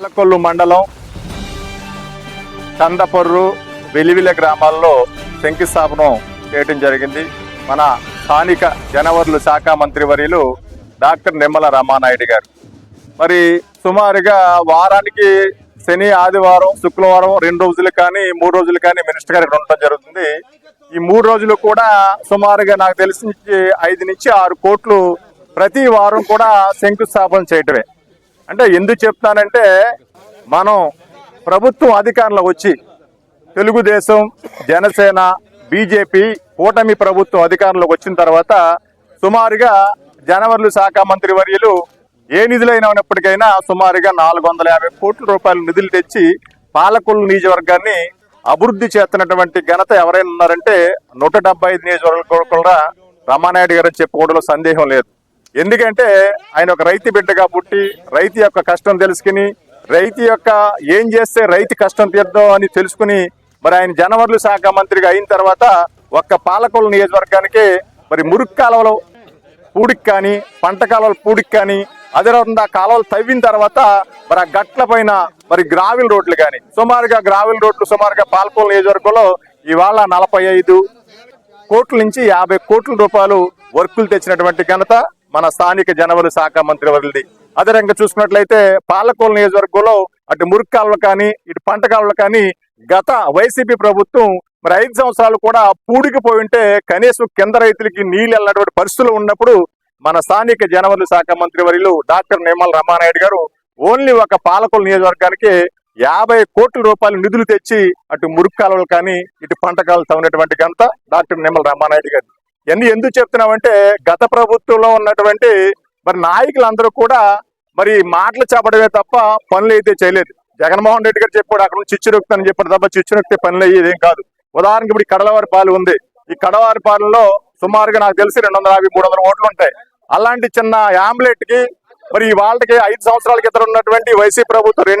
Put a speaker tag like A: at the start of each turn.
A: పాలకొల్లు మండలం కందపర్రు వెలివిల గ్రామాల్లో శంకుస్థాపనం చేయటం జరిగింది. మన స్థానిక జనవరుల శాఖ మంత్రివర్యులు డాక్టర్ నిమ్మల రామానాయుడు గారు. మరి సుమారుగా వారానికి శని ఆదివారం శుక్రవారం రెండు రోజులు కానీ మూడు రోజులు కానీ మినిస్టర్ గారికి ఉండటం జరుగుతుంది. ఈ మూడు రోజులు కూడా సుమారుగా నాకు తెలిసి ఐదు నుంచి ఆరు కోట్లు ప్రతి వారం కూడా శంకుస్థాపన చేయటమే. అంటే ఎందుకు చెప్తానంటే మనం ప్రభుత్వం అధికారంలో వచ్చి తెలుగుదేశం జనసేన బీజేపీ కూటమి ప్రభుత్వం అధికారంలోకి వచ్చిన తర్వాత సుమారుగా జనవరులు శాఖ మంత్రి వర్యులు ఏ నిధులైనా ఉన్నప్పటికైనా సుమారుగా నాలుగు వందల యాభై కోట్ల రూపాయల నిధులు తెచ్చి పాలకొల్లు నియోజకవర్గాన్ని అభివృద్ధి చేస్తున్నటువంటి ఘనత ఎవరైనా ఉన్నారంటే నూట డెబ్బై ఐదు నియోజకవర్గాలు కూడా రమానాయుడు గారు చెప్పుకోవడంలో సందేహం లేదు. ఎందుకంటే ఆయన ఒక రైతు బిడ్డగా పుట్టి రైతు యొక్క కష్టం తెలుసుకుని రైతు యొక్క ఏం చేస్తే రైతు కష్టం తీర్థం అని తెలుసుకుని మరి ఆయన జనవరులు శాఖ మంత్రిగా అయిన తర్వాత ఒక్క పాలకొల నియోజకవర్గానికి మరి మురుగు కాలువలు పూడికి కానీ పంట కాలువలు పూడికి కానీ అదే రకంగా కాలువలు తవ్విన తర్వాత మరి ఆ గట్ల పైన మరి గ్రావిల్ రోడ్లు కానీ సుమారుగా గ్రావిల్ రోడ్లు సుమారుగా పాలకొల నియోజకవర్గంలో ఇవాళ నలభై ఐదు కోట్ల నుంచి యాభై కోట్ల రూపాయలు వర్కులు తెచ్చినటువంటి ఘనత మన స్థానిక జనవరి శాఖ మంత్రి వరల్ది అదే చూసుకున్నట్లయితే పాలకోలు నియోజకవర్గంలో అటు మురుగు కాలువలు కానీ ఇటు పంట కాలువలు కానీ గత వైసీపీ ప్రభుత్వం మరి ఐదు సంవత్సరాలు కూడా పూడికిపోయి ఉంటే కనీసం కింద రైతులకి నీళ్ళు వెళ్ళినటువంటి పరిస్థితులు ఉన్నప్పుడు మన స్థానిక జనవరి శాఖ మంత్రి వర్యులు డాక్టర్ నిమ్మల రమానాయుడు గారు ఓన్లీ ఒక పాలకొల నియోజకవర్గానికి యాభై కోట్ల రూపాయలు నిధులు తెచ్చి అటు మురుగు కాలువలు కానీ ఇటు పంట కాలువలు తవ్వినటువంటి ఘనత డాక్టర్ నిమ్మల రమానాయుడు గారు ఎందుకు ఎందుకు చెప్తున్నామంటే గత ప్రభుత్వంలో ఉన్నటువంటి మరి నాయకులందరూ కూడా మరి మాటలు చెప్పడమే తప్ప పనులు అయితే చేయలేదు. జగన్మోహన్ రెడ్డి గారు చెప్పాడు అక్కడ నుంచి చిచ్చురుక్తని చెప్పాడు తప్ప చిచ్చురుక్తే పనులు అయ్యేది ఏం కాదు. ఉదాహరణకి ఇప్పుడు కడలవారి పాలు ఉంది. ఈ కడవారి పాలెంలో సుమారుగా నాకు తెలిసి రెండు వందల యాభై మూడు వందల ఓట్లు ఉంటాయి. అలాంటి చిన్న ఆమ్లెట్కి మరి వాళ్ళకి ఐదు సంవత్సరాల క్రితం ఉన్నటువంటి వైసీ ప్రభుత్వం రెండు